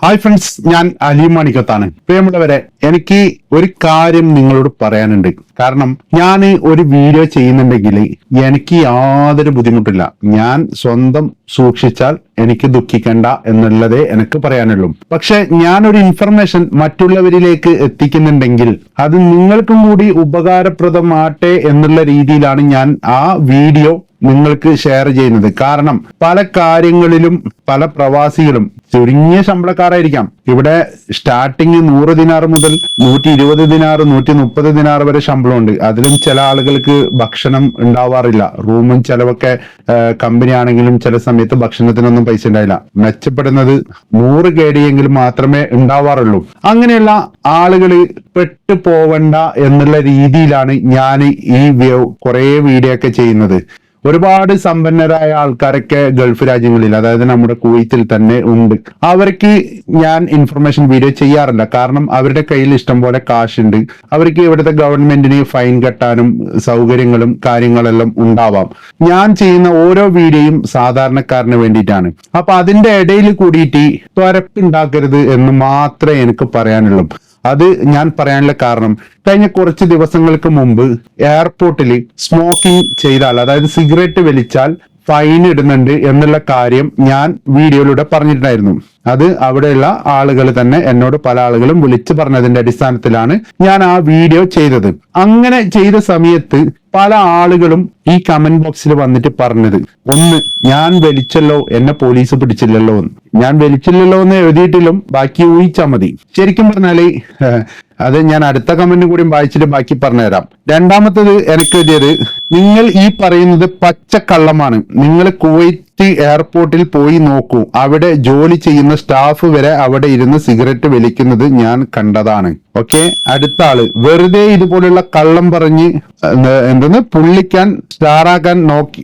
Hi friends ഞാൻ അലി പ്രിയമുള്ളവരെ എനിക്ക് ഒരു കാര്യം നിങ്ങളോട് പറയാനുണ്ട്. കാരണം ഞാൻ ഒരു വീഡിയോ ചെയ്യുന്നുണ്ടെങ്കിൽ എനിക്ക് യാതൊരു ബുദ്ധിമുട്ടില്ല. ഞാൻ സ്വന്തം സൂക്ഷിച്ചാൽ എനിക്ക് ദുഃഖിക്കണ്ട എന്നുള്ളതേ എനിക്ക് പറയാനുള്ളൂ. പക്ഷെ ഞാനൊരു ഇൻഫർമേഷൻ മറ്റുള്ളവരിലേക്ക് എത്തിക്കുന്നുണ്ടെങ്കിൽ അത് നിങ്ങൾക്കും കൂടി ഉപകാരപ്രദമാട്ടെ എന്നുള്ള രീതിയിലാണ് ഞാൻ ആ വീഡിയോ നിങ്ങൾക്ക് ഷെയർ ചെയ്യുന്നത്. കാരണം പല കാര്യങ്ങളിലും പല പ്രവാസികളും ചുരുങ്ങിയ ശമ്പളക്കാരായിരിക്കാം. ഇവിടെ സ്റ്റാർട്ടിങ് നൂറ് ദിനാർ മുതൽ നൂറ്റി ഇരുപത് ദിനാറ് നൂറ്റി മുപ്പത് ദിനാറ് വരെ ശമ്പളമുണ്ട്. അതിലും ചില ആളുകൾക്ക് ഭക്ഷണം ഉണ്ടാവാറില്ല. റൂമും ചെലവൊക്കെ കമ്പനി ആണെങ്കിലും ചില സമയത്ത് ഭക്ഷണത്തിനൊന്നും പൈസ ഉണ്ടായില്ല മെച്ചപ്പെടുന്നത് നൂറ് കേടിയെങ്കിലും മാത്രമേ ഉണ്ടാവാറുള്ളൂ. അങ്ങനെയുള്ള ആളുകൾ പെട്ടു പോവണ്ട എന്നുള്ള രീതിയിലാണ് ഞാൻ ഈ കുറെ വീഡിയോ ഒക്കെ ചെയ്യുന്നത്. ഒരുപാട് സമ്പന്നരായ ആൾക്കാരൊക്കെ ഗൾഫ് രാജ്യങ്ങളിൽ അതായത് നമ്മുടെ കുവൈത്തിൽ തന്നെ ഉണ്ട്. അവർക്ക് ഞാൻ ഇൻഫർമേഷൻ വീഡിയോ ചെയ്യാറില്ല. കാരണം അവരുടെ കയ്യിൽ ഇഷ്ടം പോലെ ഉണ്ട് അവർക്ക് ഇവിടുത്തെ ഗവൺമെന്റിന് ഫൈൻ കെട്ടാനും സൗകര്യങ്ങളും കാര്യങ്ങളെല്ലാം ഉണ്ടാവാം. ഞാൻ ചെയ്യുന്ന ഓരോ വീഡിയോയും സാധാരണക്കാരന് വേണ്ടിയിട്ടാണ്. അപ്പൊ അതിന്റെ ഇടയിൽ കൂടിയിട്ട് ത്വരപ്പുണ്ടാക്കരുത് എന്ന് മാത്രമേ എനിക്ക് പറയാനുള്ളൂ. അത് ഞാൻ പറയാനുള്ള കാരണം. കഴിഞ്ഞ കുറച്ച് ദിവസങ്ങൾക്ക് മുമ്പ് എയർപോർട്ടിൽ സ്മോക്കിംഗ് ചെയ്താൽ അതായത് സിഗരറ്റ് വലിച്ചാൽ ഫൈൻ ഇടുന്നുണ്ട് എന്നുള്ള കാര്യം ഞാൻ വീഡിയോയിലൂടെ പറഞ്ഞിട്ടുണ്ടായിരുന്നു. അത് അവിടെയുള്ള ആളുകൾ തന്നെ എന്നോട് പല ആളുകളും വിളിച്ചു പറഞ്ഞതിന്റെ അടിസ്ഥാനത്തിലാണ് ഞാൻ ആ വീഡിയോ ചെയ്തത്. അങ്ങനെ ചെയ്ത സമയത്ത് പല ആളുകളും ഈ കമന്റ് ബോക്സിൽ വന്നിട്ട് പറഞ്ഞത്. ഒന്ന് ഞാൻ വലിച്ചല്ലോ എന്നെ പോലീസ് പിടിച്ചില്ലല്ലോ എന്ന് ഞാൻ വലിച്ചില്ലല്ലോ എന്ന് എഴുതിയിട്ടിലും ബാക്കി ഊഹിച്ചാൽ മതി. ശരിക്കും പറഞ്ഞാൽ അത് ഞാൻ അടുത്ത കമന്റ് കൂടി വായിച്ചിട്ട് ബാക്കി പറഞ്ഞുതരാം. രണ്ടാമത്തത് എനിക്ക് എഴുതിയത് നിങ്ങൾ ഈ പറയുന്നത് പച്ചക്കള്ളമാണ്. നിങ്ങൾ കുവൈറ്റ് എയർപോർട്ടിൽ പോയി നോക്കൂ. അവിടെ ജോലി ചെയ്യുന്ന സ്റ്റാഫ് വരെ അവിടെ ഇരുന്ന് സിഗരറ്റ് വലിക്കുന്നത് ഞാൻ കണ്ടതാണ്. ഓക്കെ? അടുത്ത ആൾ. വെറുതെ ഇതുപോലുള്ള കള്ളം പറഞ്ഞ് എന്ത് എന്തെന്ന്? പുള്ളിക്കാൻ സ്റ്റാറാക്കാൻ നോക്കി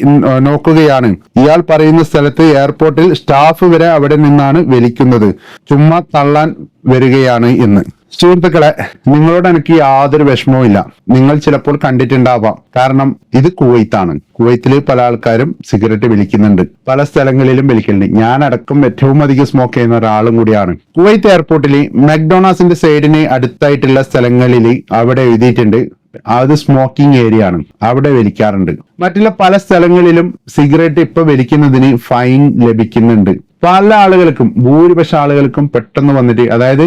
നോക്കുകയാണ്. ഇയാൾ പറയുന്ന സ്ഥലത്ത് എയർപോർട്ടിൽ സ്റ്റാഫ് വരെ അവിടെ നിന്നാണ് വലിക്കുന്നത്. ചുമ്മാ തള്ളാൻ വരികയാണ് എന്ന് സുഹൃത്തുക്കളെ നിങ്ങളോട് എനിക്ക് യാതൊരു വിഷമവും ഇല്ല. നിങ്ങൾ ചിലപ്പോൾ കണ്ടിട്ടുണ്ടാവാം. കാരണം ഇത് കുവൈത്താണ്. കുവൈത്തിൽ പല ആൾക്കാരും സിഗരറ്റ് വിളിക്കുന്നുണ്ട്. പല സ്ഥലങ്ങളിലും വലിക്കുന്നുണ്ട് ഞാൻ അടക്കം ഏറ്റവും അധികം സ്മോക്ക് ചെയ്യുന്ന ഒരാളും കൂടിയാണ്. കുവൈത്ത് എയർപോർട്ടിൽ മെക്ഡോണാസിന്റെ സൈഡിന് അടുത്തായിട്ടുള്ള സ്ഥലങ്ങളിൽ അവിടെ എഴുതിയിട്ടുണ്ട്. അത് സ്മോക്കിംഗ് ഏരിയ ആണ്. അവിടെ വലിക്കാറുണ്ട് മറ്റുള്ള പല സ്ഥലങ്ങളിലും സിഗരറ്റ് ഇപ്പൊ വലിക്കുന്നതിന് ഫൈൻ ലഭിക്കുന്നുണ്ട്. പല ആളുകൾക്കും ഭൂരിപക്ഷ ആളുകൾക്കും പെട്ടെന്ന് വന്നിട്ട് അതായത്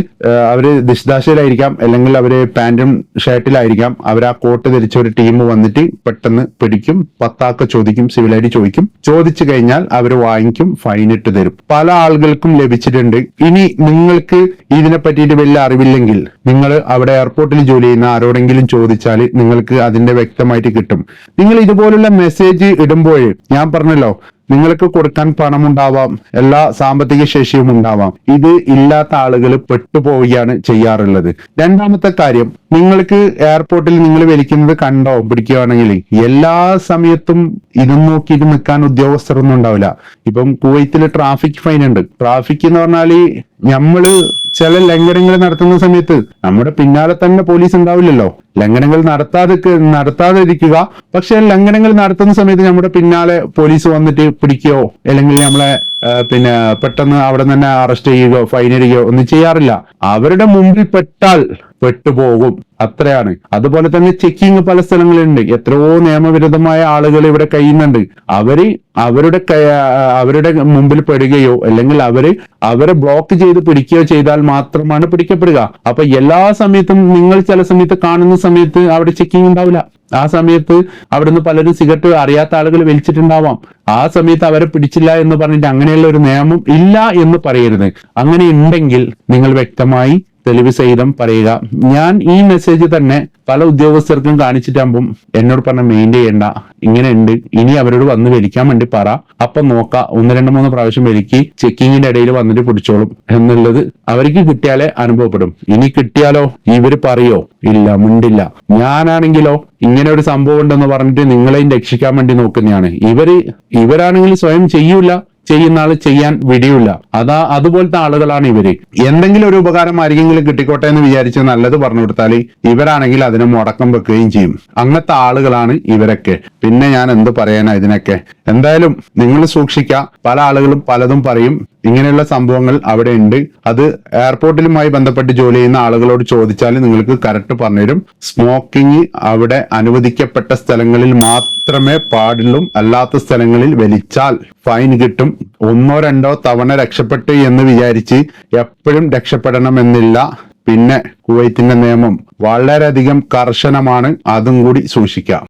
അവർ ദിശദാശയിലായിരിക്കാം അല്ലെങ്കിൽ അവർ പാന്റും ഷർട്ടിലായിരിക്കാം അവർ ആ കോട്ട് ധരിച്ച ഒരു ടീം വന്നിട്ട് പെട്ടെന്ന് പിടിക്കും പത്താക്ക ചോദിക്കും സിവിൽ ഐ ഡി ചോദിക്കും. ചോദിച്ചു കഴിഞ്ഞാൽ അവർ വാങ്ങിക്കും ഫൈൻ ഇട്ട് തരും. പല ആളുകൾക്കും ലഭിച്ചിട്ടുണ്ട്. ഇനി നിങ്ങൾക്ക് ഇതിനെ പറ്റിയിട്ട് വലിയ അറിവില്ലെങ്കിൽ നിങ്ങൾ അവിടെ എയർപോർട്ടിൽ ജോലി ചെയ്യുന്ന ആരോടെങ്കിലും ചോദിച്ചാൽ നിങ്ങൾക്ക് അതിന്റെ വ്യക്തമായിട്ട് കിട്ടും. നിങ്ങൾ ഇതുപോലുള്ള മെസ്സേജ് ഇടുമ്പോൾ ഞാൻ പറഞ്ഞല്ലോ നിങ്ങൾക്ക് കൊടുക്കാൻ പണമുണ്ടാവാം എല്ലാ സാമ്പത്തിക ശേഷിയും ഉണ്ടാവാം. ഇത് ഇല്ലാത്ത ആളുകൾ പെട്ടുപോവുകയാണ് ചെയ്യാറുള്ളത്. രണ്ടാമത്തെ കാര്യം നിങ്ങൾക്ക് എയർപോർട്ടിൽ നിങ്ങൾ വലിക്കുന്നത് കണ്ടോ പിടിക്കുകയാണെങ്കിൽ എല്ലാ സമയത്തും ഇതും നോക്കിയിട്ട് നിൽക്കാൻ ഉദ്യോഗസ്ഥരൊന്നും ഉണ്ടാവില്ല. ഇപ്പം കുവൈത്തിൽ ട്രാഫിക് ഫൈൻ ഉണ്ട്. ട്രാഫിക് എന്ന് പറഞ്ഞാൽ നമ്മൾ ചില ലംഘനങ്ങൾ നടത്തുന്ന സമയത്ത് നമ്മുടെ പിന്നാലെ തന്നെ പോലീസ് ഉണ്ടാവില്ലല്ലോ. ലംഘനങ്ങൾ നടത്താതെ ഇരിക്കുക പക്ഷെ ലംഘനങ്ങൾ നടത്തുന്ന സമയത്ത് നമ്മുടെ പിന്നാലെ പോലീസ് വന്നിട്ട് പിടിക്കുകയോ അല്ലെങ്കിൽ നമ്മളെ പിന്നെ പെട്ടെന്ന് അവിടെ തന്നെ അറസ്റ്റ് ചെയ്യുകയോ ഫൈൻ ഇടുകയോ ഒന്നും ചെയ്യാറില്ല. അവരുടെ മുമ്പിൽ പെട്ടാൽ പെട്ടുപോകും. അത്രയാണ്. അതുപോലെ തന്നെ ചെക്കിങ് പല സ്ഥലങ്ങളുണ്ട് എത്രയോ നിയമവിരുദ്ധമായ ആളുകൾ ഇവിടെ കഴിയുന്നുണ്ട് അവർ അവരുടെ അവരുടെ മുമ്പിൽ പെടുകയോ അല്ലെങ്കിൽ അവർ അവരെ ബ്ലോക്ക് ചെയ്ത് പിടിക്കുകയോ ചെയ്താൽ മാത്രമാണ് പിടിക്കപ്പെടുക. അപ്പൊ എല്ലാ സമയത്തും നിങ്ങൾ ചില സമയത്ത് കാണുന്ന സമയത്ത് അവിടെ ചെക്കിങ് ഉണ്ടാവില്ല. ആ സമയത്ത് അവിടുന്ന് പലരും സിഗരറ്റ് അറിയാത്ത ആളുകൾ വലിച്ചിട്ടുണ്ടാവാം. ആ സമയത്ത് അവരെ പിടിച്ചില്ല എന്ന് പറഞ്ഞിട്ട് അങ്ങനെയുള്ള ഒരു നിയമം ഇല്ല എന്ന് പറയരുത്. അങ്ങനെ ഉണ്ടെങ്കിൽ നിങ്ങൾ വ്യക്തമായി തെളിവ് സഹിതം പറയുക. ഞാൻ ഈ മെസ്സേജ് തന്നെ പല ഉദ്യോഗസ്ഥർക്കും കാണിച്ചിട്ടാകുമ്പം എന്നോട് പറഞ്ഞ മെയിൻ ചെയ്യണ്ട. ഇങ്ങനെ ഉണ്ട് ഇനി അവരോട് വന്ന് വലിക്കാൻ വേണ്ടി പറ. അപ്പൊ നോക്ക. ഒന്ന് രണ്ട് മൂന്ന് പ്രാവശ്യം വലിക്കി ചെക്കിങ്ങിന്റെ ഇടയിൽ വന്നിട്ട് പിടിച്ചോളും. എന്നുള്ളത് അവർക്ക് കിട്ടിയാലേ അനുഭവപ്പെടും. ഇനി കിട്ടിയാലോ? ഇവർ പറയോ? ഇല്ല മുണ്ടില്ല. ഞാനാണെങ്കിലോ? ഇങ്ങനെ ഒരു സംഭവം ഉണ്ടെന്ന് പറഞ്ഞിട്ട് നിങ്ങളെയും രക്ഷിക്കാൻ വേണ്ടി നോക്കുന്നതാണ്. ഇവർ ഇവരാണെങ്കിൽ സ്വയം ചെയ്യൂല. ചെയ്യുന്ന ആൾ ചെയ്യാൻ വിടിയില്ല. അതാ അതുപോലത്തെ ആളുകളാണ് ഇവർ. എന്തെങ്കിലും ഒരു ഉപകാരം ആരെങ്കിലും കിട്ടിക്കോട്ടെ എന്ന് വിചാരിച്ച് നല്ലത് പറഞ്ഞു കൊടുത്താൽ ഇവരാണെങ്കിൽ അതിനെ മുടക്കം വെക്കുകയും ചെയ്യും. അങ്ങനത്തെ ആളുകളാണ് ഇവരൊക്കെ. പിന്നെ ഞാൻ എന്ത് പറയാനാ ഇതിനൊക്കെ? എന്തായാലും നിങ്ങൾ സൂക്ഷിക്കുക പല ആളുകളും പലതും പറയും. ഇങ്ങനെയുള്ള സംഭവങ്ങൾ അവിടെ ഉണ്ട് അത് എയർപോർട്ടിലുമായി ബന്ധപ്പെട്ട് ജോലി ചെയ്യുന്ന ആളുകളോട് ചോദിച്ചാൽ നിങ്ങൾക്ക് കറക്റ്റ് പറഞ്ഞുതരും. സ്മോക്കിംഗ് അവിടെ അനുവദിക്കപ്പെട്ട സ്ഥലങ്ങളിൽ മാത്രമേ പാടുള്ളൂ. അല്ലാത്ത സ്ഥലങ്ങളിൽ വലിച്ചാൽ ഫൈൻ കിട്ടും. ഒന്നോ രണ്ടോ തവണ രക്ഷപ്പെട്ടു എന്ന് വിചാരിച്ച് എപ്പോഴും രക്ഷപ്പെടണമെന്നില്ല. പിന്നെ കുവൈത്തിന്റെ നിയമം. വളരെയധികം കർശനമാണ്. അതും കൂടി സൂക്ഷിക്കാം.